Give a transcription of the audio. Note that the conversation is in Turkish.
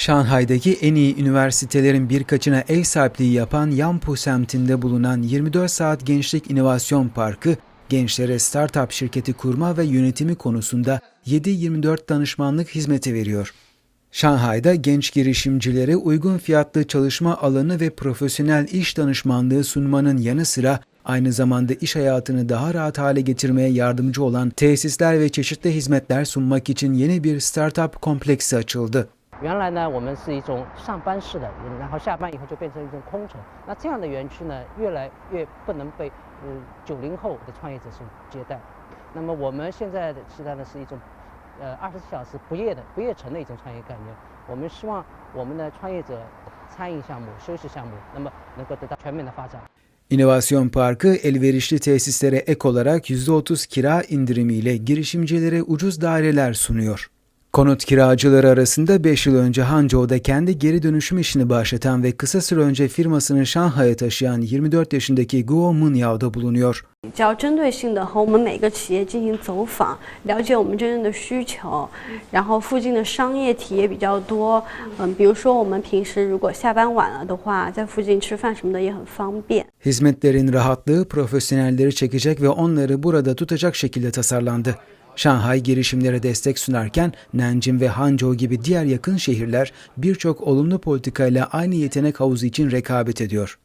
Şanghay'daki en iyi üniversitelerin birkaçına ev sahipliği yapan Yampu semtinde bulunan 24 Saat Gençlik İnovasyon Parkı, gençlere startup şirketi kurma ve yönetimi konusunda 7-24 danışmanlık hizmeti veriyor. Şanghay'da genç girişimcilere uygun fiyatlı çalışma alanı ve profesyonel iş danışmanlığı sunmanın yanı sıra aynı zamanda iş hayatını daha rahat hale getirmeye yardımcı olan tesisler ve çeşitli hizmetler sunmak için yeni bir startup kompleksi açıldı. 原来呢，我们是一种上班式的，然后下班以后就变成一种空城。那这样的园区呢，越来越不能被呃九零后的创业者所接待。那么我们现在的时代呢，是一种呃二十四小时不夜的不夜城的一种创业概念。我们希望我们的创业者餐饮项目、休息项目，那么能够得到全面的发展。İnovasyon Parkı elverişli tesislere ek olarak %30 kira indirimiyle girişimcilere ucuz daireler sunuyor. Konut kiracıları arasında 5 yıl önce Hangzhou'da kendi geri dönüşüm işini başlatan ve kısa süre önce firmasını Şanghay'a taşıyan 24 yaşındaki Guo Munyao da bulunuyor. Hizmetlerin rahatlığı profesyonelleri çekecek ve onları burada tutacak şekilde tasarlandı. Şanghay girişimlere destek sunarken Nanjing ve Hangzhou gibi diğer yakın şehirler birçok olumlu politikayla aynı yetenek havuzu için rekabet ediyor.